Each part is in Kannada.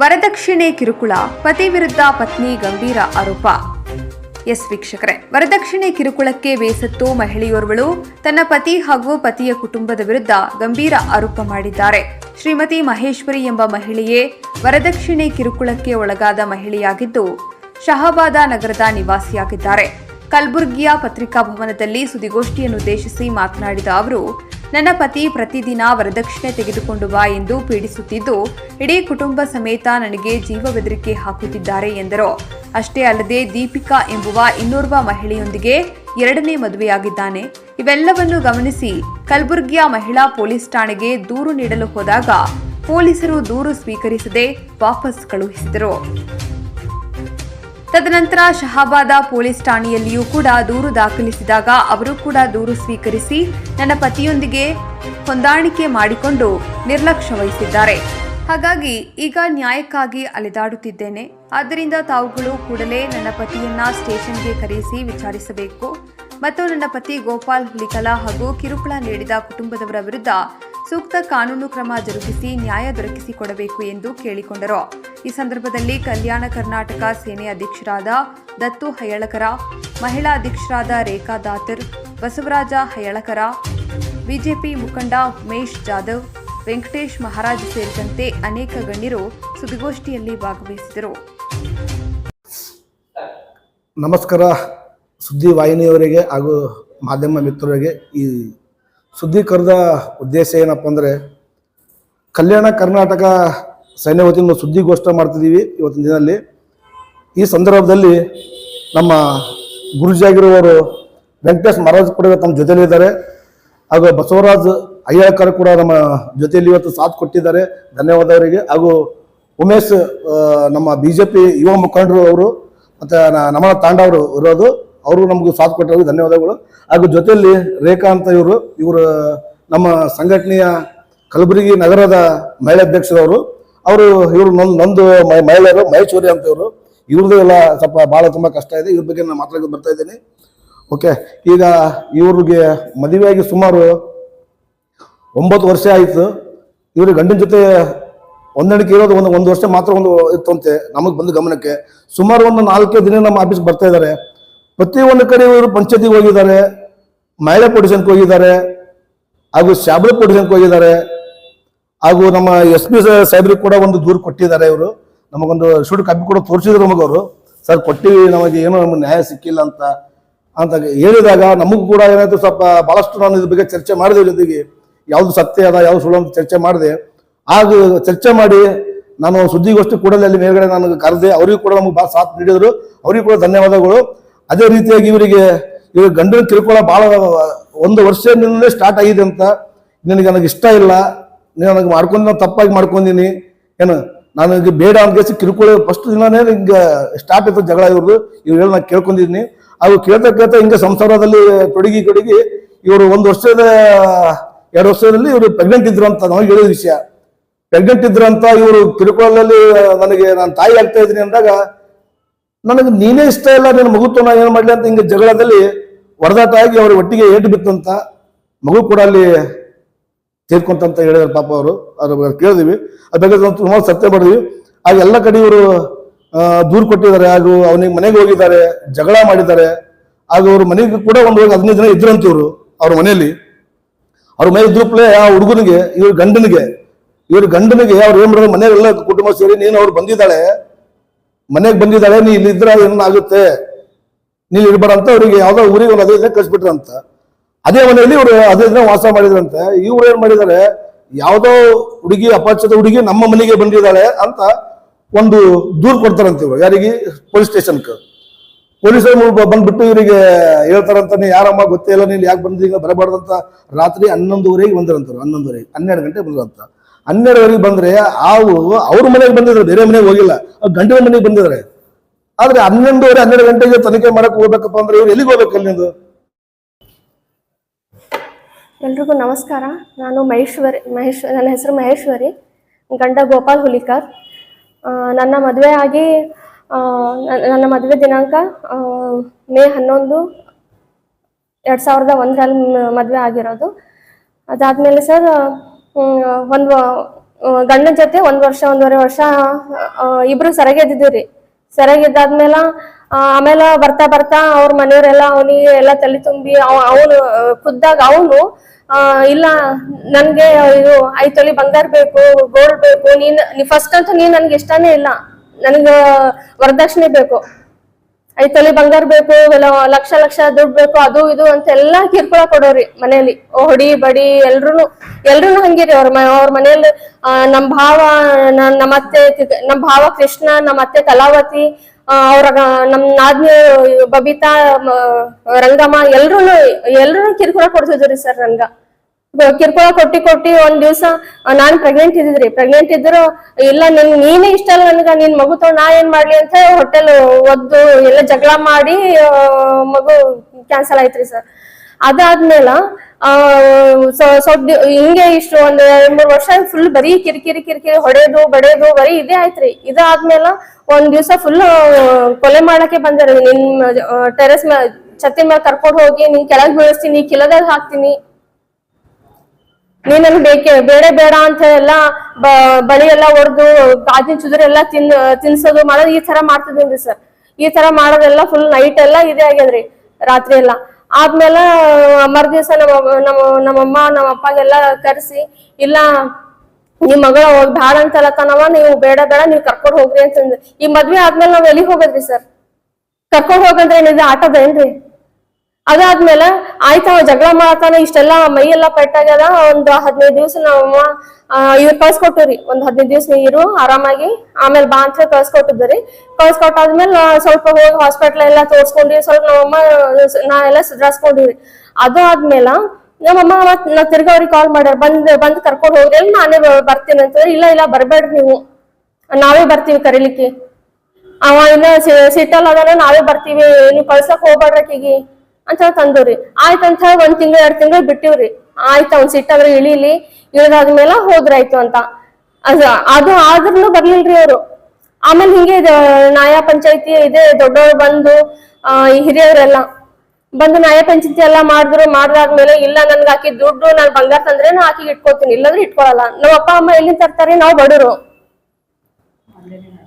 ವರದಕ್ಷಿಣೆ ಕಿರುಕುಳ, ಪತಿ ವಿರುದ್ಧ ಪತ್ನಿ ಗಂಭೀರ ಆರೋಪ. ಎಸ್ ವೀಕ್ಷಕರೇ, ವರದಕ್ಷಿಣೆ ಕಿರುಕುಳಕ್ಕೆ ಬೇಸತ್ತು ಮಹಿಳೆಯೋರ್ವಳು ತನ್ನ ಪತಿ ಹಾಗೂ ಪತಿಯ ಕುಟುಂಬದ ವಿರುದ್ಧ ಗಂಭೀರ ಆರೋಪ ಮಾಡಿದ್ದಾರೆ. ಶ್ರೀಮತಿ ಮಹೇಶ್ವರಿ ಎಂಬ ಮಹಿಳೆಯೇ ವರದಕ್ಷಿಣೆ ಕಿರುಕುಳಕ್ಕೆ ಒಳಗಾದ ಮಹಿಳೆಯಾಗಿದ್ದು, ಶಹಾಬಾದ ನಗರದ ನಿವಾಸಿಯಾಗಿದ್ದಾರೆ. ಕಲ್ಬುರ್ಗಿಯ ಪತ್ರಿಕಾ ಭವನದಲ್ಲಿ ಸುದ್ದಿಗೋಷ್ಠಿಯನ್ನುದ್ದೇಶಿಸಿ ಮಾತನಾಡಿದ ಅವರು ನನ್ನ ಪತಿ ಪ್ರತಿದಿನ ವರದಕ್ಷಿಣೆ ತೆಗೆದುಕೊಂಡು ಬಾ ಎಂದು ಪೀಡಿಸುತ್ತಿದ್ದು, ಇಡೀ ಕುಟುಂಬ ಸಮೇತ ನನಗೆ ಜೀವ ಬೆದರಿಕೆ ಹಾಕುತ್ತಿದ್ದಾರೆ ಎಂದರು. ಅಷ್ಟೇ ಅಲ್ಲದೆ ದೀಪಿಕಾ ಎಂಬುವ ಇನ್ನೋರ್ವ ಮಹಿಳೆಯೊಂದಿಗೆ ಎರಡನೇ ಮದುವೆಯಾಗಿದ್ದಾನೆ. ಇವೆಲ್ಲವನ್ನು ಗಮನಿಸಿ ಕಲಬುರಗಿಯ ಮಹಿಳಾ ಪೊಲೀಸ್ ಠಾಣೆಗೆ ದೂರು ನೀಡಲು ಹೋದಾಗ ಪೊಲೀಸರು ದೂರು ಸ್ವೀಕರಿಸದೆ ವಾಪಸ್ ಕಳುಹಿಸಿದರು. ತದನಂತರ ಶಹಾಬಾದ ಪೊಲೀಸ್ ಠಾಣೆಯಲ್ಲಿಯೂ ಕೂಡ ದೂರು ದಾಖಲಿಸಿದಾಗ ಅವರು ಕೂಡ ದೂರು ಸ್ವೀಕರಿಸಿ ನನ್ನ ಪತಿಯೊಂದಿಗೆ ಹೊಂದಾಣಿಕೆ ಮಾಡಿಕೊಂಡು ನಿರ್ಲಕ್ಷ್ಯ ವಹಿಸಿದ್ದಾರೆ. ಹಾಗಾಗಿ ಈಗ ನ್ಯಾಯಕ್ಕಾಗಿ ಅಲೆದಾಡುತ್ತಿದ್ದೇನೆ. ಆದ್ದರಿಂದ ತಾವುಗಳು ಕೂಡಲೇ ನನ್ನ ಪತಿಯನ್ನ ಸ್ಟೇಷನ್ಗೆ ಕರೆಸಿ ವಿಚಾರಿಸಬೇಕು. ಮತ್ತು ನನ್ನ ಪತಿ ಗೋಪಾಲ್ ಹುಲಿಕಲಾ ಹಾಗೂ ಕಿರುಕುಳ ನೀಡಿದ ಕುಟುಂಬದವರ ವಿರುದ್ಧ ಸೂಕ್ತ ಕಾನೂನು ಕ್ರಮ ಜರುಗಿಸಿ ನ್ಯಾಯ ದೊರಕಿಸಿಕೊಡಬೇಕು ಎಂದು ಕೇಳಿಕೊಂಡರು. ಈ ಸಂದರ್ಭದಲ್ಲಿ ಕಲ್ಯಾಣ ಕರ್ನಾಟಕ ಸೇನೆ ಅಧ್ಯಕ್ಷರಾದ ದತ್ತು ಹಯಳಕರ, ಮಹಿಳಾ ಅಧ್ಯಕ್ಷರಾದ ರೇಖಾ ದಾತರ್, ಬಸವರಾಜ ಹಯಳಕರ, ಬಿಜೆಪಿ ಮುಖಂಡ ಉಮೇಶ್ ಜಾಧವ್, ವೆಂಕಟೇಶ್ ಮಹಾರಾಜ್ ಸೇರಿದಂತೆ ಅನೇಕ ಗಣ್ಯರು ಸುದ್ದಿಗೋಷ್ಠಿಯಲ್ಲಿ ಭಾಗವಹಿಸಿದರು. ನಮಸ್ಕಾರ ಸುದ್ದಿ ವಾಹಿನಿಯವರಿಗೆ ಹಾಗೂ ಮಾಧ್ಯಮ ಮಿತ್ರರಿಗೆ. ಈ ಸುದ್ದಿ ಕರೆದ ಉದ್ದೇಶ ಏನಪ್ಪ ಅಂದರೆ ಕಲ್ಯಾಣ ಕರ್ನಾಟಕ ಸೈನ್ಯ ವತಿಯಿಂದ ಸುದ್ದಿಗೋಷ್ಠಿ ಮಾಡ್ತಿದ್ದೀವಿ ಇವತ್ತಿನ ದಿನದಲ್ಲಿ. ಈ ಸಂದರ್ಭದಲ್ಲಿ ನಮ್ಮ ಗುರುಜಿಯಾಗಿರುವವರು ವೆಂಕಟೇಶ್ ಮಹಾರಾಜ್ ಕೂಡ ನಮ್ಮ ಜೊತೆಯಲ್ಲಿದ್ದಾರೆ ಹಾಗೂ ಬಸವರಾಜ್ ಅಯ್ಯಕರ್ ಕೂಡ ನಮ್ಮ ಜೊತೆಯಲ್ಲಿ ಇವತ್ತು ಸಾಥ್ ಕೊಟ್ಟಿದ್ದಾರೆ. ಧನ್ಯವಾದ ಅವರಿಗೆ. ಹಾಗೂ ಉಮೇಶ್ ನಮ್ಮ ಬಿ ಜೆ ಪಿ ಯುವ ಮುಖಂಡರು ಅವರು, ಮತ್ತು ನಮನ ತಾಂಡ ಅವರು ಇರೋದು, ಅವರು ನಮಗೂ ಸಾಥ್ ಕೊಟ್ಟರು ಧನ್ಯವಾದಗಳು. ಹಾಗೂ ಜೊತೆಯಲ್ಲಿ ರೇಖಾ ಅಂತ ಇವರು ಇವರು ನಮ್ಮ ಸಂಘಟನೆಯ ಕಲಬುರಗಿ ನಗರದ ಮಹಿಳಾ ಅಧ್ಯಕ್ಷರವರು ಅವರು ಇವರು ನನ್ನ ನಂದು ಮಹಿಳೆಯರು ಮಹೇಶ್ವರಿ ಅಂತ ಇವರು. ಇವ್ರದ್ದು ಎಲ್ಲ ಸ್ವಲ್ಪ ಭಾಳ ತುಂಬ ಕಷ್ಟ ಇದೆ. ಇವ್ರ ಬಗ್ಗೆ ನಾನು ಮಾತಾಡೋಕೆ ಬರ್ತಾ ಇದ್ದೀನಿ. ಓಕೆ ಈಗ ಇವ್ರಿಗೆ ಮದುವೆಯಾಗಿ ಸುಮಾರು ಒಂಬತ್ತು ವರ್ಷ ಆಯಿತು. ಇವರು ಗಂಡನ ಜೊತೆ ಹೊಂದಾಣಿಕೆ ಇರೋದು ಒಂದು ಒಂದು ವರ್ಷ ಮಾತ್ರ ಒಂದು ಇತ್ತು ಅಂತೆ. ನಮಗೆ ಬಂದು ಗಮನಕ್ಕೆ. ಸುಮಾರು ಒಂದು ನಾಲ್ಕೇ ದಿನ ನಮ್ಮ ಆಫೀಸ್ ಬರ್ತಾ ಇದ್ದಾರೆ ಪ್ರತಿಯೊಂದು ಕಡೆ ಇವರು ಪಂಚಾಯತಿಗೆ ಹೋಗಿದ್ದಾರೆ. ಮಹಿಳಾ ಪೊಡಿಷನ್ಗೆ ಹೋಗಿದ್ದಾರೆ. ಹಾಗೂ ಶಾಬಳ ಪೊಡಿಷನ್ಗೆ ಹೋಗಿದ್ದಾರೆ. ಹಾಗೂ ನಮ್ಮ ಎಸ್ ಪಿ ಸಾಹೇಬ್ರಿಗೆ ಕೂಡ ಒಂದು ದೂರು ಕೊಟ್ಟಿದ್ದಾರೆ ಇವರು. ನಮಗೊಂದು ಶೂಟ್ ಕಾಪಿ ಕೂಡ ತೋರಿಸಿದ್ರು ನಮಗವರು ಸರ್, ಕೊಟ್ಟಿವಿ, ನಮಗೆ ಏನೋ ನಮ್ಗೆ ನ್ಯಾಯ ಸಿಕ್ಕಿಲ್ಲ ಅಂತ. ಅಂತ ಹೇಳಿದಾಗ ನಮಗೂ ಕೂಡ ಏನಾಯ್ತು, ಸ್ವಲ್ಪ ಬಹಳಷ್ಟು ನಾನು ಇದ್ರ ಬಗ್ಗೆ ಚರ್ಚೆ ಮಾಡಿದೆ ಜೊತೆಗೆ. ಯಾವ್ದು ಸತ್ಯ ಅದ, ಯಾವ್ದು ಸುಳ್ಳು ಅಂತ ಚರ್ಚೆ ಮಾಡಿದೆ. ಆಗ ಚರ್ಚೆ ಮಾಡಿ ನಾನು ಸುದ್ದಿಗೋಷ್ಠಿ ಕೂಡಲೇ ಅಲ್ಲಿ ಮೇಲ್ಗಡೆ ನನಗೆ ಕರೆದೆ. ಅವರಿಗೂ ಕೂಡ ನಮಗೆ ಭಾಳ ಸಾಥ್ ನೀಡಿದರು. ಅವರಿಗೂ ಕೂಡ ಧನ್ಯವಾದಗಳು. ಅದೇ ರೀತಿಯಾಗಿ ಇವರಿಗೆ ಇವ್ರ ಗಂಡನ ಕಿರುಕುಳ ಭಾಳ ಒಂದು ವರ್ಷದಿಂದಲೇ ಸ್ಟಾರ್ಟ್ ಆಗಿದೆ ಅಂತ. ನಿನಗೆ ನನಗೆ ಇಷ್ಟ ಇಲ್ಲ. ನೀನು ನನಗೆ ಮಾಡ್ಕೊಂಡು ನಾನು ತಪ್ಪಾಗಿ ಮಾಡ್ಕೊಂಡಿನಿ ಏನು ನನಗೆ ಬೇಡ ಅಂತ ಕಿರುಕುಳ ಫಸ್ಟ್ ದಿನನೇ ಹಿಂಗೆ ಸ್ಟಾರ್ಟ್ ಇತ್ತು ಜಗಳ ಇವ್ರದ್ದು ಇವ್ರು ಹೇಳಿ ನಾನು ಕೇಳ್ಕೊಂಡಿದ್ದೀನಿ ಅದು ಕೇಳ್ತಾ ಕೇಳ್ತಾ ಹಿಂಗೆ ಸಂಸಾರದಲ್ಲಿ ತೊಡಗಿ ಕೊಡಗಿ ಇವರು ಒಂದು ವರ್ಷದ, ಎರಡು ವರ್ಷದಲ್ಲಿ ಇವರು ಪ್ರೆಗ್ನೆಂಟ್ ಇದ್ರು ಅಂತ ನಮಗೆ ಹೇಳಿದ ವಿಷಯ. ಪ್ರೆಗ್ನೆಂಟ್ ಇದ್ರು ಅಂತ ಇವರು ಕಿರುಕುಳದಲ್ಲಿ ನನಗೆ ನಾನು ತಾಯಿ ಆಗ್ತಾ ಇದ್ದೀನಿ ಅಂದಾಗ ನನಗೆ ನೀನೇ ಇಷ್ಟ ಇಲ್ಲ ನಿನ್ನ ಮಗು ತನ ಏನು ಮಾಡಲಿ ಅಂತ ಹಿಂಗೆ ಜಗಳದಲ್ಲಿ ಹೊಡೆದಾಟ ಆಗಿ ಅವ್ರ ಒಟ್ಟಿಗೆ ಏಟು ಬಿತ್ತಂತ ಮಗು ಕೂಡ ಅಲ್ಲಿ ತೀರ್ಕೊಂತಂತ ಹೇಳಿದ್ರು ಪಾಪ ಅವರು. ಅದ್ರ ಕೇಳಿದ್ವಿ. ಅದ್ರ ಬಗ್ಗೆ ತುಂಬಾ ಸತ್ಯ ಮಾಡಿದ್ವಿ ಆಗ ಎಲ್ಲ ಕಡೆ ಇವರು ದೂರು ಕೊಟ್ಟಿದ್ದಾರೆ. ಹಾಗೂ ಅವನಿಗೆ ಮನೆಗೆ ಹೋಗಿದ್ದಾರೆ, ಜಗಳ ಮಾಡಿದ್ದಾರೆ. ಹಾಗೂ ಅವ್ರ ಮನೆಗೆ ಕೂಡ ಒಂದು ಹದಿನೈದು ಜನ ಇದ್ರಂತ ಇವರು ಅವ್ರ ಮನೆಯಲ್ಲಿ. ಅವ್ರ ಮನೆ ಇದ್ರೂಪ್ಲೆ ಆ ಹುಡುಗನಿಗೆ, ಇವ್ರ ಗಂಡನಿಗೆ ಇವ್ರ ಗಂಡನಿಗೆ ಅವ್ರು ಏನ್ ಮಾಡಿದ್ರು ಮನೆಯಲ್ಲ ಕುಟುಂಬ ಸೇರಿ ನೀನು ಅವ್ರು ಬಂದಿದ್ದಾಳೆ. ಮನೆಗೆ ಬಂದಿದ್ದಾಳೆ, ನೀ ಇಲ್ಲಿ ಇದ್ರೆ ಏನಾಗುತ್ತೆ ನೀನು ಇರ್ಬೇಡ ಅಂತ ಅವ್ರಿಗೆ ಯಾವ್ದೋ ಊರಿಗೆ ಒಂದು ಹದಿನೈದು ಜನ ಕಳಿಸ್ಬಿಟ್ರಂತ. ಅದೇ ಮನೆಯಲ್ಲಿ ಇವರು ಅದೇ ದಿನ ವಾಸ ಮಾಡಿದ್ರಂತೆ. ಇವ್ರು ಏನ್ ಮಾಡಿದ್ದಾರೆ? ಯಾವುದೋ ಹುಡುಗಿ, ಅಪರಿಚಿತ ಹುಡುಗಿ ನಮ್ಮ ಮನೆಗೆ ಬಂದಿದ್ದಾಳೆ ಅಂತ ಒಂದು ದೂರು ಕೊಡ್ತಾರಂತೆ ಇವರು. ಯಾರಿಗೆ? ಪೊಲೀಸ್ ಸ್ಟೇಷನ್ಗೆ. ಪೊಲೀಸರು ಬಂದ್ಬಿಟ್ಟು ಇವರಿಗೆ ಹೇಳ್ತಾರಂತ ನೀ ಯಾರಮ್ಮ ಗೊತ್ತೇ ಇಲ್ಲ, ನೀನು ಯಾಕೆ ಬಂದಿದ್ದೀಗ ಬರಬಾರ್ದಂತ. ರಾತ್ರಿ ಹನ್ನೊಂದುವರೆಗೆ ಬಂದಿರಂತಾರೆ ಹನ್ನೊಂದುವರೆಗೆ, ಹನ್ನೆರಡು ಗಂಟೆ ಬಂದ್ರಂತ. ಹನ್ನೆರಡುವರೆಗೆ ಬಂದ್ರೆ ಅವು ಅವ್ರ ಮನೆಗೆ ಬಂದಿದ್ರು, ಬೇರೆ ಮನೆಗೆ ಹೋಗಿಲ್ಲ. ಗಂಟಿನ ಮನೆಗೆ ಬಂದಿದ್ದಾರೆ. ಆದ್ರೆ ಹನ್ನೊಂದುವರೆ, ಹನ್ನೆರಡು ಗಂಟೆಗೆ ತನಿಖೆ ಮಾಡಕ್ ಹೋಗ್ಬೇಕಪ್ಪ ಅಂದ್ರೆ ಇವ್ರು ಎಲ್ಲಿಗೆ ಹೋಗ್ಬೇಕು ಅಲ್ಲಿಂದು? ಎಲ್ರಿಗೂ ನಮಸ್ಕಾರ. ನಾನು ಮಹೇಶ್ವರಿ ಮಹೇಶ್ ನನ್ನ ಹೆಸರು ಮಹೇಶ್ವರಿ, ಗಂಡ ಗೋಪಾಲ್ ಹುಲಿಕರ್. ನನ್ನ ಮದುವೆ ಆಗಿ ನನ್ನ ಮದುವೆ ದಿನಾಂಕ ಮೇ ಹನ್ನೊಂದು, ಎರಡು ಸಾವಿರದ ಒಂದರಲ್ಲಿ ಮದುವೆ ಆಗಿರೋದು. ಅದಾದಮೇಲೆ ಸರ್ ಒಂದು ಗಂಡನ ಜೊತೆ ಒಂದು ವರ್ಷ, ಒಂದೂವರೆ ವರ್ಷ ಇಬ್ಬರು ಇಬ್ರು ಸೆರಗಿದ್ದಿದ್ವಿ ಸೆರಗಿದ್ದಾದ್ಮೇಲೆ ಆ, ಆಮೇಲೆ ಬರ್ತಾ ಬರ್ತಾ ಅವ್ರ ಮನೆಯವರೆಲ್ಲ ಅವನಿಗೆ ಎಲ್ಲ ತಲೆ ತುಂಬಿ ಅವನು ಖುದ್ದಾಗ ಅವನು ಇಲ್ಲ ನನ್ಗೆ ಇದು ಐದ್ ತೊಲಿ ಬಂಗಾರ ಬೇಕು ಗೋಲ್ಡ್ ಬೇಕು ನೀನ್ ಫಸ್ಟ್ ಅಂತೂ ನೀನ್ ನನ್ಗೆ ಇಷ್ಟಾನೇ ಇಲ್ಲ. ನನ್ಗ ವರದಕ್ಷಿಣೆ ಬೇಕು. ಐದ್ ತಲೆ ಬಂಗಾರ ಬೇಕು ಇಲ್ಲ ಲಕ್ಷ ಲಕ್ಷ ದುಡ್ಡು ಬೇಕು ಅದು ಇದು ಅಂತ ಎಲ್ಲಾ ಕಿರ್ಕೊಳ ಕೊಡೋರಿ ಮನೆಯಲ್ಲಿ ಹೊಡಿ ಬಡಿ ಎಲ್ರು ಎಲ್ರು ಹಂಗಿರಿ ಅವ್ರ ಅವ್ರ ಮನೆಯಲ್ಲಿ ಆ, ನಮ್ ಭಾವ ನಮ್ಮ ಅತ್ತೆ ನಮ್ ಭಾವ ಕೃಷ್ಣ ನಮ್ಮ ಅತ್ತೆ ಕಲಾವತಿ ಅವ್ರ ನಮ್ ನಾದ್ನಿ ಬಬಿತಾ ರಂಗಮ್ಮ ಎಲ್ರು ಎಲ್ರು ಕಿರ್ಕೊಳ ಕೊಡ್ತಿದ್ರಿ ಸರ್ ಬ- ಕಿರ್ಕೊಳ ಕೊಟ್ಟಿ ಕೊಟ್ಟಿ ಒಂದ್ ದಿವ್ಸ ನಾನ್ ಪ್ರೆಗ್ನೆಂಟ್ ಇದ್ದಿದ್ರಿ. ಪ್ರೆಗ್ನೆಂಟ್ ಇದ್ರು ಇಲ್ಲ, ನಿನ್, ನೀನೇ ಇಷ್ಟ ಅಲ್ಲ ನನ್ಗ? ನಿನ್ ಮಗು ತಗೊಂಡ್ ನಾ ಏನ್ ಮಾಡ್ಲಿ ಅಂತ ಹೋಟೆಲ್ ಒದ್ದು, ಎಲ್ಲ ಜಗಳ ಮಾಡಿ ಮಗು ಕ್ಯಾನ್ಸಲ್ ಆಯ್ತ್ರಿ ಸರ್ ಅದಾದ್ಮೇಲ, ಆ ಸ್ವ- ಸ್ವಲ್ಪ ಹಿಂಗೆ ಇಷ್ಟು ಒಂದ್ ಎರಡ್, ಮೂರ್ ವರ್ಷ ಫುಲ್ ಬರೀ ಕಿರಿಕಿರಿ ಕಿರಿಕಿರಿ, ಹೊಡೆದು ಬಡಿಯೋದು ಬರೀ ಇದೇ ಆಯ್ತ್ರಿ. ಇದಾದ್ಮೇಲ ಒಂದ್ ದಿವ್ಸ ಫುಲ್ ಕೊಲೆ ಮಾಡಕ್ಕೆ ಬಂದ್ರಿ ನಿನ್ ಟೆರೆಸ್ ಮೇಲೆ ಛತ್ತಿನ ಮೇಲೆ ಕರ್ಕೊಂಡು ಹೋಗಿ, ನಿನ್ ಕೆಳಗ್ ಬೀಳಿಸ್ತೀನಿ ಕಿಲದಾಗ ಹಾಕ್ತೀನಿ. ನೀ ನನ್ಗೆ ಬೇಕೆ, ಬೇಡ ಬೇಡ ಅಂತ ಎಲ್ಲ ಬಳಿ ಎಲ್ಲ ಹೊಡೆದು ಗಾಜಿನ ಚುದ್ರ ಎಲ್ಲ ತಿನ್, ತಿನ್ಸೋದು ಮಾಡೋದು ಈ ತರ ಮಾಡ್ತಿದ್ದೀನಿ ಸರ್ ಈ ತರ ಮಾಡೋದೆಲ್ಲ ಫುಲ್ ನೈಟ್ ಎಲ್ಲ ಇದೇ ಆಗ್ಯದ್ರಿ, ರಾತ್ರಿ ಎಲ್ಲ. ಆದ್ಮೇಲೆ ಮರ್ದಿವ್ಸ ನಮ್ಮ ನಮ್ಮ, ನಮ್ಮಮ್ಮ ನಮ್ಮ ಅಪ್ಪಗೆಲ್ಲ ಕರೆಸಿ, ಇಲ್ಲ ನಿಮ್ ಮಗಳ ಹೋಗ್ ಬ್ಯಾಡ ಅಂತಲತ್ತನವ ನೀವು ಬೇಡ ಬೇಡ, ನೀವು ಕರ್ಕೊಂಡ್ ಹೋಗ್ರಿ ಅಂತಂದ್ರೆ ಈ ಮದ್ವೆ ಆದ್ಮೇಲೆ ನಾವ್ ಎಲ್ಲಿಗೆ ಹೋಗೋದ್ರಿ ಸರ್ ಕರ್ಕೊಂಡ್ ಹೋಗಂದ್ರೆ ಏನಿದೆ? ಆಟೋದೇನ್ರಿ ಅದಾದ್ಮೇಲೆ ಆಯ್ತಾ ಅವ ಜಗಳ ಮಾಡತಾನ, ಇಷ್ಟೆಲ್ಲ ಮೈ ಎಲ್ಲ ಪೆಟ್ಟಾಗ್ಯದ ಒಂದ್ ಹದಿನೈದು ದಿವ್ಸ ನಮ್ಮ ಇವ್ರು ಕಳ್ಸ್ಕೊಟ್ಟಿರಿ ಒಂದ್ ಹದಿನೈದು ದಿವ್ಸ ಇರು ಆರಾಮಾಗಿ, ಆಮೇಲೆ ಬಾ ಅಂತ ಹೇಳಿ ಕಳ್ಸ್ಕೊಟ್ಟಿದ್ರಿ ಕಳ್ಸ್ಕೊಟ್ಟಾದ್ಮೇಲೆ ಸ್ವಲ್ಪ ಹೋಗಿ ಹಾಸ್ಪಿಟ್ಲ್ ಎಲ್ಲಾ ತೋರ್ಸ್ಕೊಂಡ್ರಿ ಸ್ವಲ್ಪ ನಮ್ಮಮ್ಮ, ನಾ ಎಲ್ಲ ಸುಧಾರಿಸ್ಕೊಂಡಿವ್ರಿ. ಅದು ಆದ್ಮೇಲೆ ನಮ್ಮಮ್ಮ ಮತ್, ನಾ ತಿರ್ಗಾ ಅವ್ರಿಗೆ ಕಾಲ್ ಮಾಡ್ಯಾರ, ಬಂದ್ ಬಂದ್ ಕರ್ಕೊಂಡ್ ಹೋಗ್ರಿ ನಾನೇ ಬರ್ತೀನಿ ಅಂತಂದ್ರೆ ಇಲ್ಲ ಇಲ್ಲ, ಬರ್ಬೇಡ್ರಿ ನೀವು. ನಾವೇ ಬರ್ತೀವಿ ಕರೀಲಿಕ್ಕೆ. ಅವ ಇನ್ನ ಸಿಟ್ಟಲ್ ಅದಾನ, ನಾವೇ ಬರ್ತೀವಿ, ನೀವು ಕಳ್ಸಕ್ ಹೋಗ್ಬೇಡ್ರಕಿಗಿ ಅಂತ ಹೇಳಿ ತಂದವ್ರಿ. ಆಯ್ತು ಅಂತ ಹೇಳಿ ಒಂದ್ ತಿಂಗಳು, ಎರಡ್ ತಿಂಗಳು ಬಿಟ್ಟಿವ್ರಿ. ಆಯ್ತು ಅವ್ನ್ ಸಿಟ್ಟಾದ್ರೆ ಇಳಿಲಿ ಇಳಿದಾದ್ಮೇಲೆ ಹೋದ್ರಾಯ್ತು ಅಂತ. ಅದ, ಅದು ಆದ್ರೂ ಬರ್ಲಿಲ್ರಿ ಅವ್ರು. ಆಮೇಲೆ ಹಿಂಗೆ ನ್ಯಾಯ ಪಂಚಾಯತಿ ಇದೆ, ದೊಡ್ಡವ್ರು ಬಂದು ಹಿರಿಯರೆಲ್ಲ ಬಂದು ನ್ಯಾಯ ಪಂಚಾಯತಿ ಎಲ್ಲ ಮಾಡಿದ್ರು ಮಾಡಿದಾದ್ಮೇಲೆ ಇಲ್ಲ ನನ್ಗೆ ಆಕಿ ದುಡ್ಡು, ನಾನು ಬಂಗಾರ ತಂದ್ರೆ ನಾ ಆಕಿಗೆ ಇಟ್ಕೋತೀನಿ. ಇಲ್ಲಾಂದ್ರೆ ಇಟ್ಕೊಳಲ್ಲ. ನಮ್ಮ ಅಪ್ಪ, ಅಮ್ಮ ಎಲ್ಲಿಂದ ತರ್ತಾರೆ? ನಾವು ಬಡವರು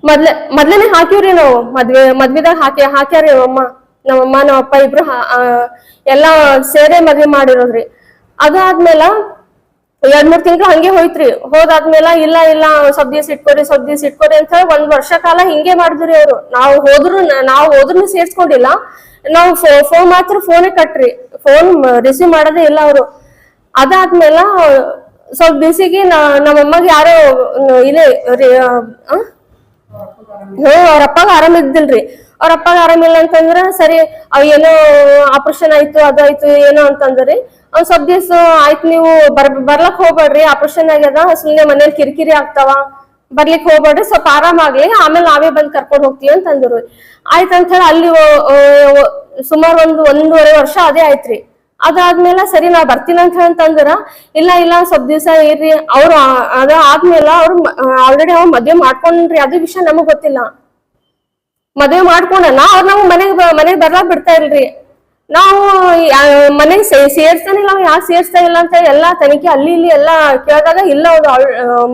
ಮೊದ್ಲೆ, ಮೊದ್ಲೇನೆ ಹಾಕಿವ್ರಿ ನಾವು. ಮದ್ವೆ, ಮದ್ವೆದಾಗ ಹಾಕಿ ಹಾಕ್ಯಾರಿ ನಮ್ಮಮ್ಮ ನಮ್ಮಮ್ಮ ನಮ್ಮಪ್ಪ ಇಬ್ರು ಅಪ್ಪ ಆ, ಎಲ್ಲಾ ಸೇರೆ ಮದ್ವೆ ಮಾಡಿರೋದ್ರಿ. ಅದಾದ್ಮೇಲೆ ಎರಡ್ ಮೂರ್ ತಿಂಗಳು ಹಂಗೆ ಹೋಯ್ತ್ರಿ. ಹೋದಾದ್ಮೇಲೆ ಇಲ್ಲ ಇಲ್ಲ ಸ್ವಲ್ಪ ದಿವ್ಸ ಇಟ್ಕೊರಿ ಸ್ವಲ್ಪ ದಿವಸ ಇಟ್ಕೊರಿ ಅಂತ ಹೇಳಿ ಒಂದ್ ವರ್ಷ ಕಾಲ ಹಿಂಗೆ ಮಾಡಿದ್ರಿ ಅವ್ರು. ನಾವು ಹೋದ್ರು ನಾವು ಹೋದ್ರು ಸೇರ್ಸ್ಕೊಂಡಿಲ್ಲ. ನಾವು ಫೋನ್ ಮಾತ್ರ ಫೋನೇ ಕಟ್ರಿ. ಫೋನ್ ರಿಸೀವ್ ಮಾಡೋದೇ ಇಲ್ಲ ಅವರು. ಅದಾದ್ಮೇಲೆ ಸ್ವಲ್ಪ ದಿವ್ಸಿಗೆ ನಮ್ಮಮ್ಮಗೆ ಯಾರೋ ಇಲ್ಲೇ? ಹ್ಞೂ ಅವ್ರ ಅಪ್ಪಾಗ ಆರಾಮ ಇದ್ದಿಲ್ರಿ. ಅವ್ರ ಆರಾಮ್ ಆರಾಮಿಲ್ಲ ಅಂತಂದ್ರ ಸರಿ, ಅವ್ ಏನೋ ಆಪರೇಷನ್ ಆಯ್ತು ಅದಾಯ್ತು ಏನೋ ಅಂತಂದ್ರಿ. ಒಂದ್ ಸ್ವಲ್ಪ ದಿವ್ಸ ಆಯ್ತು ನೀವು ಬರ್, ಬರ್ಲಕ್ ಹೋಗ್ಬೇಡ್ರಿ, ಆಪರೇಷನ್ ಆಗ್ಯದ, ಸುಮ್ನೆ ಮನೇಲಿ ಕಿರಿಕಿರಿ ಆಗ್ತಾವ. ಬರ್ಲಿಕ್ ಹೋಗ್ಬೇಡ್ರಿ, ಸ್ವಲ್ಪ ಆರಾಮಾಗ್ಲಿ ಆಮೇಲೆ ನಾವೇ ಬಂದ್ ಕರ್ಕೊಂಡ್ ಹೋಗ್ತೀವಿ ಅಂತ ಅಂದ್ರು ಆಯ್ತ್ ಅಂತ ಹೇಳಿ ಅಲ್ಲಿ ಸುಮಾರು ಒಂದು ಒಂದೂವರೆ ವರ್ಷ ಅದೇ ಆಯ್ತ್ರಿ. ಅದಾದ್ಮೇಲೆ ಸರಿ ನಾ ಬರ್ತೀನಿ ಅಂತ ಹೇಳಂತಂದ್ರ, ಇಲ್ಲ ಇಲ್ಲ, ಸ್ವಲ್ಪ ದಿವ್ಸ ಇರ್ರಿ, ಅವ್ರು ಅದ ಆದ್ಮೇಲೆ ಅವ್ರು ಆಲ್ರೆಡಿ ಅವ್ರು ಮದ್ವೆ ಮಾಡ್ಕೊಂಡ್ರಿ, ಅದು ವಿಷಯ ನಮಗ್ ಗೊತ್ತಿಲ್ಲ. ಮದ್ವೆ ಮಾಡ್ಕೊಂಡನ ಅವ್ರು ನಾವು ಮನೆಗ್ ಮನೆಗ್ ಬರ್ಲಾಕ್ ಬಿಡ್ತಾ ಇಲ್ರಿ. ನಾವು ಮನೆಗೆ ಮನೆಗ್ ಸೇ- ಸೇರ್ಸ್ತಾನಿಲ್ಲ ಅವ್ ಯಾಕೆ ಸೇರ್ಸ್ತಾ ಇಲ್ಲ ಅಂತ ಎಲ್ಲಾ ತನಿಖೆ ಅಲ್ಲಿ ಇಲ್ಲಿ ಎಲ್ಲಾ ಕೇಳಿದಾಗ ಇಲ್ಲ ಅವ್ರು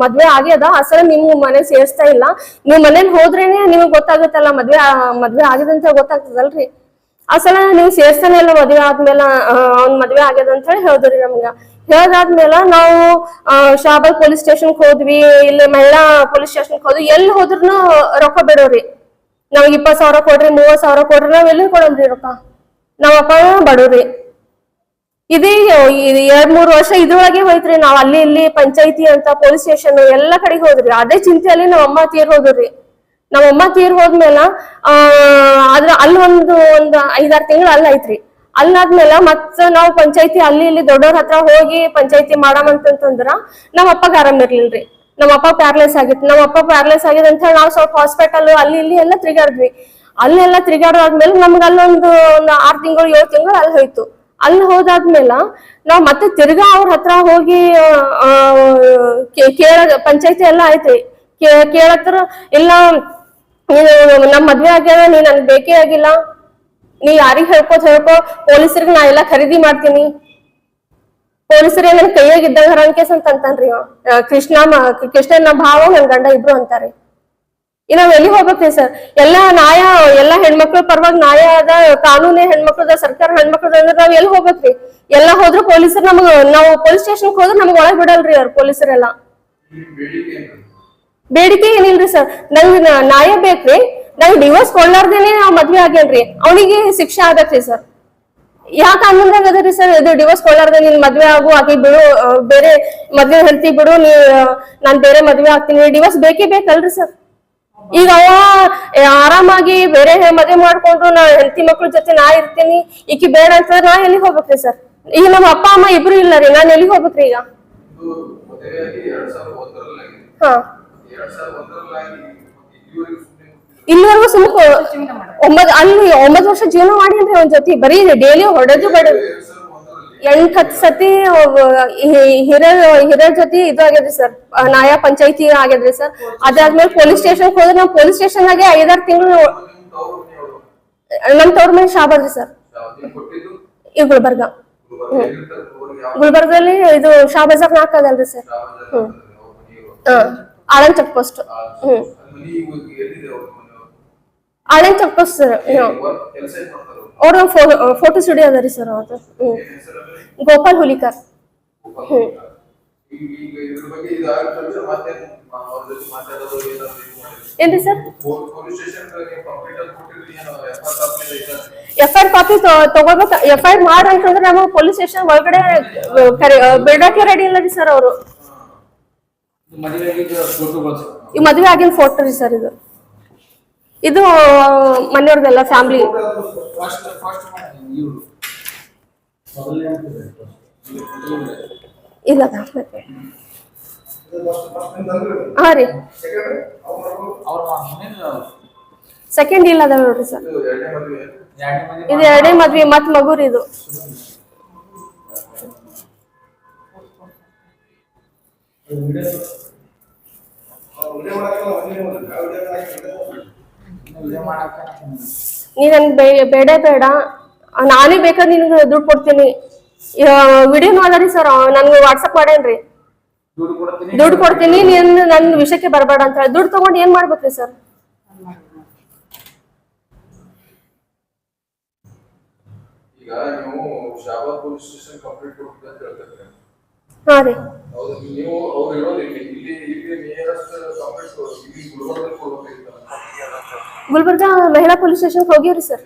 ಮದ್ವೆ ಆಗ್ಯದ ಅಸಲ ನಿಮ್ ಮನೆ ಸೇರ್ಸ್ತಾ ಇಲ್ಲ. ನೀವ್ ಮನೇಲಿ ಹೋದ್ರೇನೆ ನಿಮಗ್ ಗೊತ್ತಾಗುತ್ತಲ್ಲ, ಮದ್ವೆ ಮದ್ವೆ ಆಗಿದೆ ಅಂತ ಗೊತ್ತಾಗ್ತದಲ್ರಿ ಅಸಲ ನೀವು ಎಲ್ಲ ಮದ್ವೆ ಆದ್ಮೇಲೆ ಅವ್ನ ಮದ್ವೆ ಆಗ್ಯದ ಅಂತ ಹೇಳಿ ಹೇಳಿದ್ರಿ ನಮ್ಗ. ಹೇಳ್ದಾದ್ಮೇಲೆ ನಾವು ಶಾಬಾಲ್ ಪೊಲೀಸ್ ಸ್ಟೇಷನ್ ಹೋದ್ವಿ, ಇಲ್ಲಿ ಮಹಿಳಾ ಪೊಲೀಸ್ ಸ್ಟೇಷನ್ ಹೋದ್ವಿ. ಎಲ್ಲಿ ಹೋದ್ರೂ ರೊಕ್ಕ ಬಿಡೋರಿ. ನಾವ್ ಇಪ್ಪತ್ ಸಾವಿರ ಕೊಡ್ರಿ ಮೂವತ್ ಸಾವಿರ ಕೊಡ್ರಿ, ನಾವ್ ಎಲ್ಲಿ ಕೊಡಲ್ರಿ ರೊಕ್ಕ? ನಾವ್ ಅಪ್ಪ ಬಡವ್ರಿ ಇದು ಎರಡ್ ಮೂರ್ ವರ್ಷ ಇದ್ರೊಳಗೆ ಹೋಯ್ತ್ರಿ. ನಾವ್ ಅಲ್ಲಿ ಇಲ್ಲಿ ಪಂಚಾಯತಿ ಅಂತ, ಪೊಲೀಸ್ ಸ್ಟೇಷನ್ ಎಲ್ಲಾ ಕಡೆಗೆ ಹೋದ್ರಿ. ಅದೇ ಚಿಂತೆಯಲ್ಲಿ ನಾವ್ ಅಮ್ಮ ತೀರ್ ಹೋದ್ರಿ. ನಾವ್ ಅಮ್ಮ ತೀರ್ ಹೋದ್ಮೇಲೆ, ಆ, ಅದ್ರ ಅಲ್ಲಿ ಒಂದು, ಒಂದ್ ಐದಾರು ತಿಂಗಳು ಅಲ್ಲಿ ಐತ್ರಿ. ಅಲ್ಲಾದ್ಮೇಲೆ ಮತ್ತ ನಾವು ಪಂಚಾಯತಿ ಅಲ್ಲಿ ಇಲ್ಲಿ ದೊಡ್ಡವ್ರ ಹತ್ರ ಹೋಗಿ ಪಂಚಾಯತಿ ಮಾಡಮಂತಂದ್ರ ನಮ್ಮ ಅಪ್ಪಗ ಆರಾಮ್ ಇರ್ಲಿಲ್ರಿ. ನಮ್ಮ ಅಪ್ಪ ಪ್ಯಾರ್ಲೆಸ್ ಆಗಿತ್ತು ನಮ್ಮ ಅಪ್ಪ ಪ್ಯಾರ್ಲೆಸ್ ಆಗಿದೆ ಅಂತ ಹೇಳಿ ನಾವು ಸ್ವಲ್ಪ ಹಾಸ್ಪಿಟಲ್ ಅಲ್ಲಿ ಇಲ್ಲಿ ಎಲ್ಲ ತಿರುಗಾಡಿದ್ವಿ. ಅಲ್ಲೆಲ್ಲ ತಿರುಗಾಡಾದ್ಮೇಲೆ ನಮ್ಗೆ ಅಲ್ಲೊಂದು ಒಂದು ಆರು ತಿಂಗಳು, ಏಳು ತಿಂಗಳು ಅಲ್ಲಿ ಹೋಯ್ತು. ಅಲ್ಲಿ ಹೋದಾದ್ಮೇಲೆ ನಾವ್ ಮತ್ತೆ ತಿರ್ಗಾ ಅವ್ರ ಹತ್ರ ಹೋಗಿ ಕೇಳ ಪಂಚಾಯತಿ ಎಲ್ಲ ಕೇ- ಕೇಳತ್ರ ಇಲ್ಲ ನೀನು ನಮ್ ಮದ್ವೆ ಆಗ್ಯಾವ ನೀ ನನ್ ಬೇಕೇ ಆಗಿಲ್ಲ. ನೀ ಯಾರಿಗ್ ಹೇಳ್ಕೋತ ಹೇಳ್ಕೋ? ಪೊಲೀಸರಿಗೆ ನಾ ಎಲ್ಲಾ ಖರೀದಿ ಮಾಡ್ತೀನಿ. ಪೊಲೀಸರೇ ನನ್ ಕೈಯಾಗ ಇದ್ದಂಗ ಹರಂಕೇಸ್ ಅಂತ ಅಂತಾನ್ರಿ. ಕೃಷ್ಣ ಕೃಷ್ಣನ ಭಾವ, ನನ್ ಗಂಡ ಇಬ್ರು ಅಂತಾರೆ. ಇನ್ನ ನಾವ್ ಎಲ್ಲಿ ಹೋಗ್ಬೇಕ್ರಿ ಸರ್? ಎಲ್ಲಾ ನ್ಯಾಯ, ಎಲ್ಲಾ ಹೆಣ್ಮಕ್ಳ ಪರವಾಗಿ ನ್ಯಾಯ ಅದ, ಕಾನೂನೇ ಹೆಣ್ಮಕ್ಳದ, ಸರ್ಕಾರ ಹೆಣ್ಮಕ್ಳದ ಅಂದ್ರೆ ನಾವ್ ಎಲ್ಲಿ ಹೋಗ್ಬೇಕ್ರಿ? ಎಲ್ಲಾ ಹೋದ್ರು ಪೊಲೀಸರು ನಮಗ, ನಾವು ಪೊಲೀಸ್ ಸ್ಟೇಷನ್ ಹೋದ್ರೆ ನಮ್ಗೆ ಒಳಗ್ ಬಿಡಲ್ರಿ ಅವ್ರ ಪೊಲೀಸರೆಲ್ಲ. ಬೇಡಿಕೆ ಏನಿಲ್ರಿ ಸರ್ ನಂಗ್ ನ್ಯಾಯ ಬೇಕ್ರಿ. ನಂಗ್ ಡಿವೋರ್ಸ್ ಕೊಡ್ಲಾರ್ದೇನೆ ನಾವ್ ಮದ್ವೆ ಆಗೇನ್ರಿ ಅವನಿಗೆ ಶಿಕ್ಷೆ ಆಗತ್ರಿ ಸರ್ ಯಾಕ ಕಾನೂನ್ದಾಗ ಅದರಿ ಸರ್ ಇದು ಡಿವೋರ್ಸ್ ಕೊಡ್ಲಾರ್ದೆ ನಿನ್ ಮದ್ವೆ ಆಗು ಆಕಿ ಬಿಡು ಬೇರೆ ಮದ್ವೆ ಹೆಲ್ತಿ ಬಿಡು ನೀ ನಾನ್ ಬೇರೆ ಮದ್ವೆ ಆಗ್ತೀನಿ. ಡಿವೋರ್ಸ್ ಬೇಕೇ ಬೇಕಲ್ರಿ ಸರ್ ಈಗ ಅವ ಆರಾಮಾಗಿ ಬೇರೆ ಮದ್ವೆ ಮಾಡ್ಕೊಂಡು ನಾ ಹೆಂಡತಿ ಮಕ್ಳ ಜೊತೆ ನಾ ಇರ್ತೀನಿ. ಈಕಿ ಬೇಡ ಅಂತಂದ್ರೆ ನಾ ಎಲ್ಲಿಗೆ ಹೋಗ್ಬೇಕ್ರಿ ಸರ್ ಈಗ ನಮ್ಮ ಅಪ್ಪ ಅಮ್ಮ ಇಬ್ರು ಇಲ್ಲ ರೀ. ನಾನ್ ಎಲ್ಲಿಗೆ ಹೋಗ್ಬೇಕ್ರಿ ಈಗ? ಹಾ. ಇಲ್ಲಿವರೆಗೂ ಸುಮ್ಮನೆ ಇಲ್ಲಿವರೆಗೂ ಸುಮ್ಮ ಒಂಬತ್ ಅಲ್ಲಿ ಒಂಬತ್ತು ವರ್ಷ ಜೀವನ ಮಾಡಿ ಅಂದ್ರೆ ಒಂದ್ ಜೊತೆ ಬರೀ ಡೈಲಿ ಹೊಡೆದು ಬಡ ಎಂಟು ಹತ್ತು ಸತಿ ಹಿರಿಯರ್ ಹಿರಿಯರ ಜೊತೆ ಇದು ಆಗ್ಯದ್ರಿ ಸರ್. ನಾಯಾ ಪಂಚಾಯತಿ ಆಗ್ಯದ್ರಿ ಸರ್. ಅದಾದ್ಮೇಲೆ ಪೊಲೀಸ್ ಸ್ಟೇಷನ್ ಹೋದ್ರೆ ನಾವು ಪೊಲೀಸ್ ಸ್ಟೇಷನ್ ಆಗಿ ಐದಾರು ತಿಂಗಳು ನಮ್ ತವ್ರ ಮನೆ ಶಾಬಾದ್ರಿ ಸರ್. ಈ ಗುಲ್ಬರ್ಗ. ಗುಲ್ಬರ್ಗದಲ್ಲಿ ಇದು ಶಾಬಜಾರ್ ನಾಲ್ಕು ಅದಲ್ರಿ ಸರ್. ಹ್ಮ್. ಹಾ. ಆಳನ್ ಚೆಕ್ ಪೋಸ್ಟ್ ಹ್ಮ್. ಆಳನ್ ಚೆಕ್ ಪೋಸ್ಟ್ ಸರ್ ಅವ್ರ? ಫೋಟೋ ಸ್ಟುಡಿಯೋ ಅದ ರೀ ಸರ್ ಅವ್ರದ್ದು. ಹ್ಮ್. ಗೋಪಾಲ್ ಹುಲಿಕರ್. ಏನಾದ್ರು ಏನ್ರಿ sir? F I R copy ತಗೋಬೇಕ ಎಫ್ ಐ ಆರ್ ಮಾಡ್ರಿ ಅಂತಂದ್ರೆ ನಮಗೆ ಪೊಲೀಸ್ ಸ್ಟೇಷನ್ ಒಳಗಡೆ ಬಿಡಕ್ಕೆ ರೆಡಿ ಇಲ್ಲ ರೀ ಸರ್ ಅವರು. ಈ ಮದುವೆ ಆಗಿನ ಫೋಟೋ ರೀ ಸರ್ ಇದು. ಇದು ಮನೆಯವ್ರದೆಲ್ಲ ಫ್ಯಾಮಿಲಿ ಇಲ್ಲ ಹಾ ರೀ. ಸೆಕೆಂಡ್ ಇಲ್ಲ ನೋಡ್ರಿ ಸರ್. ಇದು ಎರಡೇ ಮದ್ವಿ. ಮತ್ ಮಗು ರೀ ಇದು. ನೀ ನನ್ ಬೇಡ ಬೇಡ. ನಾನೇ ಬೇಕಾದ್ರೆ ನಿನ್ಗೆ ದುಡ್ಡು ಕೊಡ್ತೀನಿ? ವಿಡಿಯೋ ಅದ ರೀ ಸರ್ ನನ್ಗೆ ವಾಟ್ಸಪ್ ಮಾಡೇನ್ರಿ. ದುಡ್ಡು ಕೊಡ್ತೀನಿ, ನೀನ್ ನನ್ ವಿಷಯಕ್ಕೆ ಬರಬೇಡ ಅಂತ ಹೇಳಿ. ದುಡ್ಡು ತಗೊಂಡು ಏನ್ ಮಾಡ್ಬೇಕ್ರಿ ಸರ್? ಈಗ ನೀವು ಶಾಬಾದ್ ಪೊಲೀಸ್ ಸ್ಟೇಷನ್ ಕಂಪ್ಲೀಟ್ ಕೊಡ್ತೀವಿ ಅಂತ ಹೇಳ್ತಾರೆ ಹಾ ರೀ. ನೀವು ಅವ್ರು ಇಲ್ಲಿ ಇಲ್ಲಿ ಇಲ್ಲಿ ನಿಯರೆಸ್ಟ್ ಕಂಪ್ಲೀಟ್ ಇಲ್ಲಿ ಗುಲ್ಬರ್ಗದಲ್ಲಿ ಕೊಡ್ಬೇಕಾಗಿತ್ತಲ್ಲ ಗುಲ್ಬರ್ಗ ಮಹಿಳಾ ಪೊಲೀಸ್ ಸ್ಟೇಷನ್ ಹೋಗಿವ್ರಿ ಸರ್.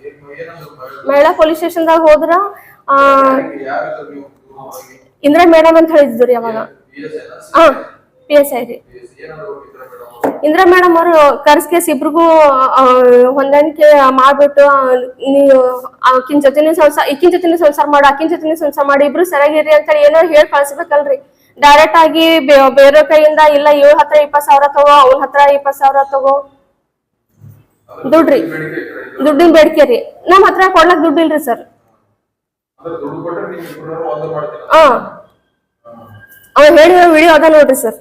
ಮಹಿಳಾ ಪೊಲೀಸ್ ಸ್ಟೇಷನ್ದಾಗ ಹೋದ್ರ ಇಂದ್ರ ಮೇಡಮ್ ಅಂತ ಹೇಳಿದ್ರು ಅವಾಗ. ಹಾ ಪಿ ಎಸ್ ಐ ರೀ. ಇಂದ್ರ ಮೇಡಮ್ ಅವರು ಕರ್ಸ್ಕೇಸ್ ಇಬ್ರಿಗೂ ಹೊಂದಾಣಿಕೆ ಮಾಡ್ಬಿಟ್ಟು ನೀವು ಆಕಿನ ಜೊತೆನೇ ಸಂಸಾರ ಈಕಿನ ಜೊತೆನೇ ಸಂಸಾರ ಮಾಡು ಅಕ್ಕಿನ ಜೊತೆನೇ ಸಂಸಾರ ಮಾಡಿ ಇಬ್ರು ಸರಿಯಾಗಿರಿ ಅಂತ ಏನೋ ಹೇಳಿ ಕಳ್ಸ್ಬೇಕಲ್ರಿ. ಡೈರೆಕ್ಟ್ ಆಗಿ ಬೇರೆ ಕೈಯಿಂದ ಇಲ್ಲ ಇವ್ರ ಹತ್ರ ಇಪ್ಪತ್ ಸಾವಿರ ತಗೋ ಅವ್ನ ಹತ್ರ ಇಪ್ಪತ್ ಸಾವಿರ ತಗೋ. ದುಡ್ರಿ. ದುಡ್ಡಿನ ಬೇಡಿಕೆ ರೀ. ನಮ್ ಹತ್ರ ಕೊಡ್ಲಕ್ ದುಡ್ಡು ಇಲ್ರಿ ಸರ್. ಅವ ಹೇಳಿರೋ ವಿಡಿಯೋ ಅದ ನೋಡ್ರಿ ಸರ್.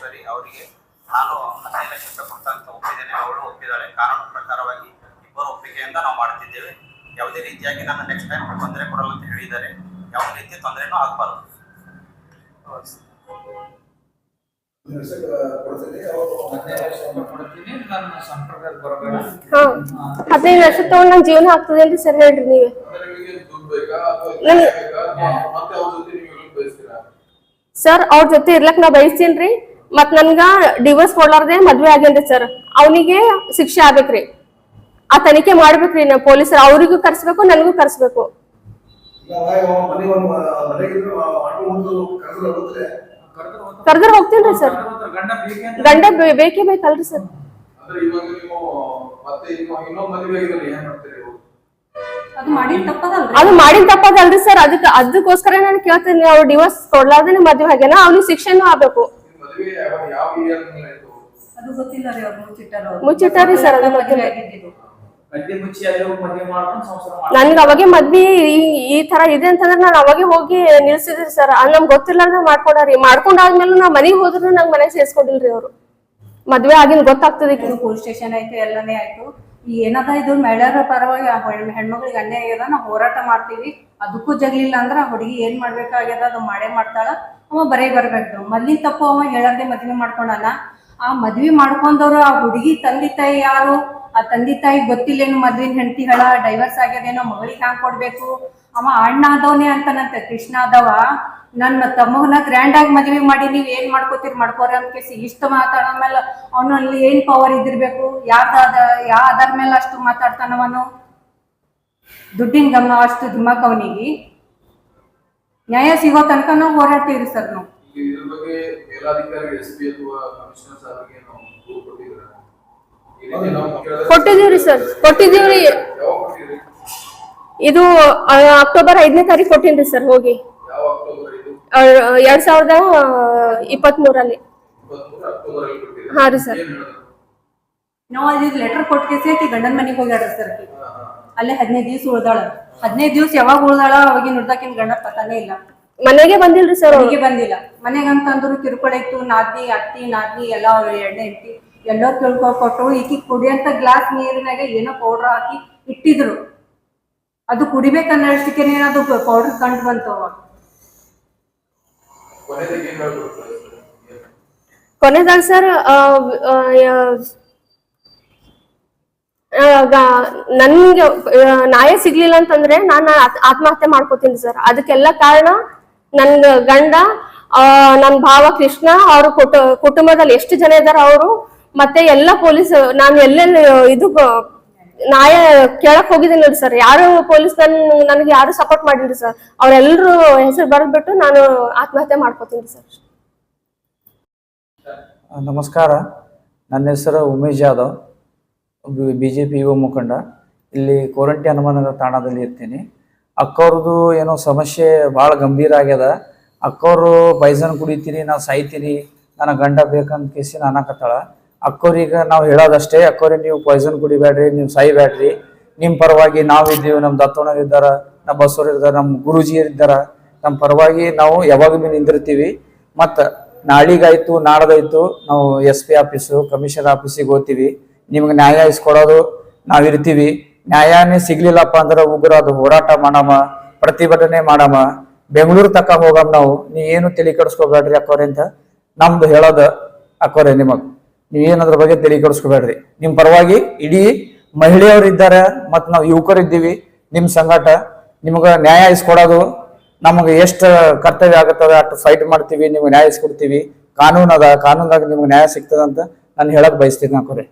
ಮಹೇಶ್ವರಿ ಅವರಿಗೆ ನಾನು ಹದಿನೈದು ಲಕ್ಷ ರೂಪಾಯಿ ಅಂತ ಒಪ್ಪಿದ್ದೇನೆ. ಅವಳು ಒಪ್ಪಿದ್ದಾಳೆ. ಕಾನೂನು ಪ್ರಕಾರವಾಗಿ ಇಬ್ಬರು ಒಪ್ಪಿಗೆಯಿಂದ ನಾವು ಮಾಡ್ತಿದ್ದೇವೆ. ಯಾವುದೇ ರೀತಿಯಾಗಿ ನಾನು ನೆಕ್ಸ್ಟ್ ಟೈಮ್ ತೊಂದರೆ ಕೊಡಲ್ಲ ಅಂತ ಹೇಳಿದ್ದಾರೆ. ಯಾವುದೇ ರೀತಿಯ ತೊಂದರೆನೂ ಆಗಬಾರದು. ಹಾ. ಹದಿನೈದು ಲಕ್ಷ ತಗೊಂಡ್ ನನ್ ಜೀವನ ಆಗ್ತದೇನ್ರಿ ಸರಿ ಹೇಳ್ರಿ ನೀವೇ. ಸರ್ ಅವ್ರ ಜೊತೆ ಇರ್ಲಕ್ ನಾ ಬಯಸ್ತೀನ್ರಿ? ಮತ್ ನನ್ಗ ಡಿವೋರ್ಸ್ ಕೊಡ್ಲಾರ್ದೆ ಮದ್ವೆ ಆಗೇನ್ರಿ ಸರ್ ಅವನಿಗೆ ಶಿಕ್ಷೆ ಆಗ್ಬೇಕ್ರಿ. ಆ ತನಿಖೆ ಮಾಡ್ಬೇಕ್ರಿ ನಾ ಪೊಲೀಸರು. ಅವ್ರಿಗೂ ಕರ್ಸ್ಬೇಕು ನನಗೂ ಕರ್ಸ್ಬೇಕು. ಕರ್ದ್ರ ಹೋಗ್ತೀನಿ ಸರ್ ಗಂಡ ಬೇ- ಬೇಕೇ ಬೇಕಲ್ರಿ ಸರ್ ಅಂದ್ರೆ ಇವಾಗ ನೀವು ಮತ್ತೆ ಈಗ ಇನ್ನೊಂದು ಮದುವೆ ಆಗಿದ್ರೆ ಏನ್ ಮಾಡ್ತೀರಿ ಇವಾಗ? ಅದು ಮಾಡಿದ ತಪ್ಪದಲ್ರಿ. ಅದು ಮಾಡಿದ ತಪ್ಪದಲ್ರಿ ಸರ್ ಅದಕ್ಕೆ ಅದಕ್ಕೋಸ್ಕರ ನಾನು ಕೇಳ್ತೀನಿ. ಅವ್ರು ಡಿವೋರ್ಸ್ ಕೊಡ್ಲಾರ್ದೇನೆ ಮದ್ವೆ ಆಗ್ಯಾನ ಅವ್ನಿಗೆ ಶಿಕ್ಷೆನೂ ಆಗ್ಬೇಕು. ಅದು ಗೊತ್ತಿಲ್ಲ ರೀ ಅವ್ರು ಮುಚ್ಚಿಟ್ಟಾರ? ಮುಚ್ಚಿಟ್ಟಾರಿ ಸರ್ ಅದು ಗೊತ್ತಿಲ್ಲ. ನನ್ಗೆ ಅವಾಗೆ ಮದ್ವಿ ಈ ಈ ತರ ಇದೆ ಅಂತಂದ್ರೆ ನಾನು ಅವಾಗೆ ಹೋಗಿ ನಿಲ್ಸಿದ್ರಿ ಸರ್. ಅಲ್ಲಿ ನಮ್ಗೆ ಗೊತ್ತಿಲ್ಲಾರ್ದ ಮಾಡ್ಕೊಂಡಾರಿ. ಮಾಡ್ಕೊಂಡಾದ್ಮೇಲೆ ನಾ ಮನೆಗೆ ಹೋದ್ರು ನಂಗೆ ಮನೆಗೆ ಸೇರ್ಸ್ಕೊಂಡಿಲ್ರಿ ಅವರು. ಮದ್ವೆ ಆಗಿನ ಗೊತ್ತಾಗ್ತದೆ ಇದು ಪೊಲೀಸ್ ಸ್ಟೇಷನ್ ಆಯ್ತು ಎಲ್ಲನೇ ಆಯ್ತು. ಈ ಏನದ ಇದು ಮಹಿಳೆಯರ ಪರವಾಗಿ ಹೆಣ್ಮಗಳಿಗೆ ಅನ್ಯಾಯ ಆಗ್ಯದ ನಾವು ಹೋರಾಟ ಮಾಡ್ತೀವಿ. ಅದಕ್ಕೂ ಜಗ್ಲಿಲ್ಲ ಅಂದ್ರೆ ಆ ಹುಡುಗಿ ಏನ್ ಮಾಡ್ಬೇಕಾಗ್ಯದ ಅದು ಮಾಡೇ ಮಾಡ್ತಾಳ. ಅವ ಬರೇ ಬರ್ಬೇಕು. ಮೊದ್ಲಿನ ತಪ್ಪು ಅವ ಹೇಳದೆ ಮದ್ವೆ ಮಾಡ್ಕೊಂಡಲ್ಲ ಆ ಮದ್ವಿ ಮಾಡ್ಕೊಂಡವ್ರು ಆ ಹುಡುಗಿ ತಂದೆ ತಾಯಿ ಯಾರು? ಆ ತಂದೆ ತಾಯಿ ಗೊತ್ತಿಲ್ಲೇನು ಮದ್ವಿನ ಹೆಂಡತಿ ಹೇಳ? ಡೈವರ್ಸ್ ಆಗ್ಯದೇನೋ ಮಗಳಿಗೆ ಹ್ಯಾಂಗ್ ಕೊಡ್ಬೇಕು? ಅವ ಅಣ್ಣ ಆದವನೇ ಅಂತನಂತೆ, ಕೃಷ್ಣ ಆದವ. ನನ್ನ ತಮ್ಮಗನ ಗ್ರ್ಯಾಂಡ್ ಆಗಿ ಮದ್ವೆ ಮಾಡಿ ನೀವ್ ಏನ್ ಮಾಡ್ಕೋತೀರಿ ಮಾಡ್ಕೋರಿ ಅಂತ ಕೇಸಿ ಮಾತಾಡೋ ಮೇಲೆ ಅವನಲ್ಲಿ ಏನ್ ಪವರ್ ಇದಿರ್ಬೇಕು ಯಾವ್ದಾದ ಯಾವ ಆಧಾರ ಮೇಲೆ ಅಷ್ಟು ಮಾತಾಡ್ತಾನವನು? ದುಡ್ಡಿನ ಗಮನ ಅಷ್ಟು ಧುಮಕ್ ಅವನಿಗೆ ನ್ಯಾಯ ಸಿಗೋ ತನಕ ನಾವು ಹೋರಾಡ್ತೀವಿ ಸರ್ ನಾವು. ಈಗ ಇದ್ರ ಬಗ್ಗೆ ಮೇಲಾಧಿಕಾರಿ ಎಸ್ ಪಿ ಅಥವಾ ಕಮಿಷನರ್ ಸಾಹೇಬ್ರಿಗೆ ನಾವು ದೂರು ಕೊಟ್ಟಿದ್ದೀರಾ? ಈ ರೀತಿ ನಾವು ಕೇಳಿದ್ರೆ- ಕೊಟ್ಟಿದೀವ್ರಿ ಸರ್. ಕೊಟ್ಟಿದೀವ್ರಿ ಯಾವಾಗ ಕೊಟ್ಟಿದ್ರಿ ಇದು ಆ, ಅಕ್ಟೋಬರ್ ಐದನೇ ತಾರೀಕು ಕೊಟ್ಟಿನ್ರಿ ಸರ್ ಹೋಗಿ. ಯಾವ ಅಕ್ಟೋಬರ್ ಇದು? ಆ, ಎರಡ್ ಸಾವಿರದ ಇಪ್ಪತ್ತ್ ಮೂರಲ್ಲಿ ಇಪ್ಪತ್ಮೂರು ಅಕ್ಟೋಬರ್ ಅಲ್ಲಿ ಕೊಟ್ಟಿದ್ದೀರಾ? ಹಾ ರೀ ಸರ್. ಏನ್ ಹೇಳಿದ್ರು? ನಾವು ಅಲ್ಲಿ ಲೆಟರ್ ಕೊಟ್ಟು ಕೇಸಿ ಆಕಿ ಗಂಡನ ಮನೆಗೆ ಹೋಗ್ಯಾರ ಸರ್. ಆಕಿ. ಹಾ, ಹಾ. ಅಲ್ಲೇ ಹದಿನೈದು ದಿವ್ಸ ಉಳ್ದಾಳ. ಹದಿನೈದು ದಿವಸ ಯಾವಾಗ ಉಳ್ದಾಳ ಅವಾಗಿನ ನುಡ್ದಾಕಿನ ಗಂಡ ಪತಾನೇ ಇಲ್ಲ. ಮನೆಗೆ ಬಂದಿಲ್ರಿ ಸರ್ ಅವ್ರು. ಮನೆಗೆ ಬಂದಿಲ್ಲ. ಮನೆಗಂತಂದ್ರು ಕಿರುಕುಳ ಇತ್ತು ನಾದ್ನಿ ಅತ್ತಿ ನಾದ್ನಿ ಎಲ್ಲ ಅವ್ರ ಎಣ್ಣೆ ಇಟ್ಟಿ ಎಲ್ಲೋ ತಿಳ್ಕೊ ಕೊಟ್ಟು ಈಕಿ ಕುಡಿಯಂತ ಗ್ಲಾಸ್ ನೀರಿನಾಗ ಏನೋ ಪೌಡರ್ ಹಾಕಿ ಇಟ್ಟಿದ್ರು. ಅದು ಕುಡಿಬೇಕನ್ನೋಷ್ಟಕ್ಕೆ ಅದು ಪೌಡರ್ ಕಂಡು ಬಂತು ಅವಾಗ? ಕೊನೆದಾಗ ಸರ್? ನನ್ಗೆ ನಾಯ ನ್ಯಾಯ ಸಿಗ್ಲಿಲ್ಲ ಅಂತಂದ್ರೆ ನಾನು ಆತ್ಮಹತ್ಯೆ ಮಾಡ್ಕೋತೀನಿ ಸರ್. ಅದಕ್ಕೆಲ್ಲ ಕಾರಣ ನನ್ ಗಂಡ ನನ್ ಭಾವ ಕೃಷ್ಣ, ಅವ್ರ ಕುಟು, ಕುಟುಂಬದಲ್ಲಿ ಎಷ್ಟು ಜನ ಇದಾರ ಅವರು, ಮತ್ತೆ ಎಲ್ಲ ಪೊಲೀಸ್, ನಾನು ಎಲ್ಲೆಲ್ಲಿ ಇದು ನ್ಯಾಯ ಕೇಳಕ್ ಹೋಗಿದ್ದೀನಿ ಸರ್. ಯಾರು ಪೊಲೀಸ್ ನನ್, ನನಗೆ ಯಾರು ಸಪೋರ್ಟ್ ಮಾಡಿಲ್ರಿ ಸರ್. ಅವ್ರೆಲ್ರು ಹೆಸರು ಬರೆದ್ಬಿಟ್ಟು ನಾನು ಆತ್ಮಹತ್ಯೆ ಮಾಡ್ಕೋತೀನಿ ಸರ್. ನಮಸ್ಕಾರ. ನನ್ನ ಹೆಸರು Umesh Jadhav B J P ಯುವ ಮುಖಂಡ, ಇಲ್ಲಿ ಕೋರಂಟಿ ಹನುಮಾನಗರ ತಾಣದಲ್ಲಿ ಇರ್ತೀನಿ. ಅಕ್ಕವ್ರದ್ದು ಏನೋ ಸಮಸ್ಯೆ ಭಾಳ ಗಂಭೀರ ಆಗ್ಯದ. ಅಕ್ಕವರು ಬೈಸನ್ ಕುಡಿತೀರಿ ನಾವು ಸಾಯ್ತೀರಿ, ನನ್ನ ಗಂಡ ಬೇಕಂತ ಕೇಸಿ ಅನ್ನಕತ್ತಾಳ ಅಕ್ಕವ್ರೀಗ ನಾವು ಹೇಳೋದಷ್ಟೇ ಅಕ್ಕವ್ರಿಗೆ ನೀವು ಪಾಯ್ಸನ್ ಕುಡಿಬೇಡ್ರಿ ನೀವು ಸಾಯ್ಬೇಡ್ರಿ ನಿಮ್ಮ ಪರವಾಗಿ ನಾವು ಇದ್ದೀವಿ ನಮ್ಮ ದತ್ತೋಣರು ಇದ್ದಾರ ನಮ್ಮ ಬಸವರು ಇದ್ದಾರೆ ನಮ್ಮ ಗುರುಜಿ ಇದ್ದಾರ. ನಮ್ಮ ಪರವಾಗಿ ನಾವು ಯಾವಾಗ ಭೀ ನಿಂದಿರ್ತೀವಿ. ಮತ್ತು ನಾಳಿಗಾಯ್ತು, ನಾಡ್ದಾಯ್ತು, ನಾವು ಎಸ್ ಪಿ ಆಫೀಸು ಕಮಿಷನರ್ ಆಫೀಸಿಗೆ ಹೋಗ್ತೀವಿ. ನಿಮ್ಗೆ ನ್ಯಾಯ ಇಸ್ಕೊಡೋದು ನಾವು ಇರ್ತೀವಿ. ನ್ಯಾಯನೇ ಸಿಗ್ಲಿಲ್ಲಪ್ಪ ಅಂದ್ರೆ ಉಗ್ರ, ಅದು ಹೋರಾಟ ಮಾಡಮ ಪ್ರತಿಭಟನೆ ಮಾಡಮ ಬೆಂಗಳೂರು ತಕ್ಕ ಹೋಗಮ್ ನಾವು. ನೀ ಏನು ತಲೆ ಕೆಡಿಸ್ಕೋಬೇಡ್ರಿ ಅಕ್ಕೋರಿ ಅಂತ ನಮ್ದು ಹೇಳೋದು ಅಕ್ಕೋರೆ ನಿಮಗ್. ನೀವು ಏನದ್ರ ಬಗ್ಗೆ ತಲೆ ಕೆಡಿಸ್ಕೋಬೇಡ್ರಿ. ನಿಮ್ ಪರವಾಗಿ ಇಡೀ ಮಹಿಳೆಯರು ಇದ್ದಾರೆ ಮತ್ತು ನಾವು ಯುವಕರು ಇದ್ದೀವಿ. ನಿಮ್ ಸಂಘಟ ನಿಮ್ಗೆ ನ್ಯಾಯ ಇಸ್ಕೊಡೋದು ನಮಗೆ ಎಷ್ಟು ಕರ್ತವ್ಯ ಆಗುತ್ತದೆ ಅಷ್ಟು ಫೈಟ್ ಮಾಡ್ತೀವಿ, ನಿಮ್ಗೆ ನ್ಯಾಯ ಇಸ್ಕೊಡ್ತೀವಿ. ಕಾನೂನು ಅದ ಕಾನೂನಾಗ ನಿಮ್ಗೆ ನ್ಯಾಯ ಸಿಗ್ತದಂತ ನಾನು ಹೇಳಕ್ ಬಯಸ್ತೀನಿ ಅಕ್ಕವ್ರೆ